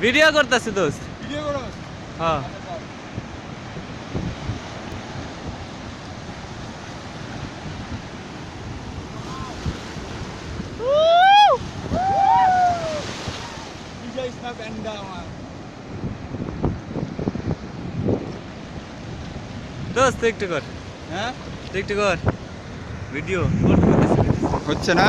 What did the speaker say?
video करता से दोस्त वीडियो करो हां ऊ विजय स्नैप एंड डाउन दोस्त टिकट कर हैं टिकट कर वीडियो कर कुछ ना